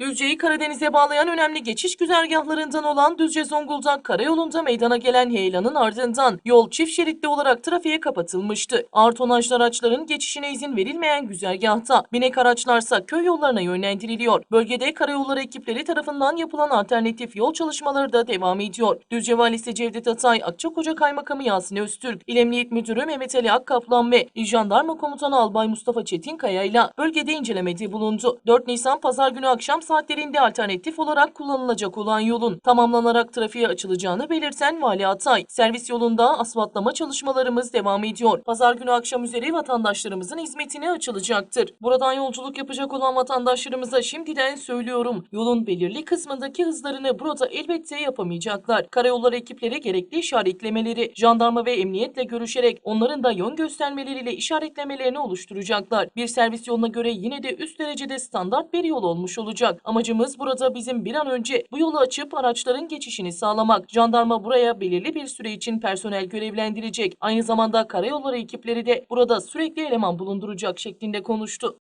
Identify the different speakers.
Speaker 1: Düzce'yi Karadeniz'e bağlayan önemli geçiş güzergahlarından olan Düzce-Zonguldak Karayolu'nda meydana gelen heyelanın ardından yol çift şeritli olarak trafiğe kapatılmıştı. Ağır araçların geçişine izin verilmeyen güzergahta binek araçlarsa köy yollarına yönlendiriliyor. Bölgede karayolları ekipleri tarafından yapılan alternatif yol çalışmaları da devam ediyor. Düzce Valisi Cevdet Atay, Akçakoca Kaymakamı Yasin Öztürk, İl Emniyet Müdürü Mehmet Ali Akkaplan ve İl Jandarma Komutanı Albay Mustafa Çetinkaya ile bölgede incelemede bulundu. 4 Nisan Pazar günü akşam saatlerinde alternatif olarak kullanılacak olan yolun tamamlanarak trafiğe açılacağını belirten Vali Atay, servis yolunda asfaltlama çalışmalarımız devam ediyor. Pazar günü akşam üzeri vatandaşlarımızın hizmetine açılacaktır. Buradan yolculuk yapacak olan vatandaşlarımıza şimdiden söylüyorum. Yolun belirli kısmındaki hızlarını burada elbette yapamayacaklar. Karayolları ekipleri gerekli işaretlemeleri, jandarma ve emniyetle görüşerek onların da yön göstermeleriyle işaretlemelerini oluşturacaklar. Bir servis yoluna göre yine de üst derecede standart bir yol olmuş olacak. Amacımız burada bizim bir an önce bu yolu açıp araçların geçişini sağlamak. Jandarma buraya belirli bir süre için personel görevlendirecek. Aynı zamanda karayolları ekipleri de burada sürekli eleman bulunduracak şeklinde konuştu.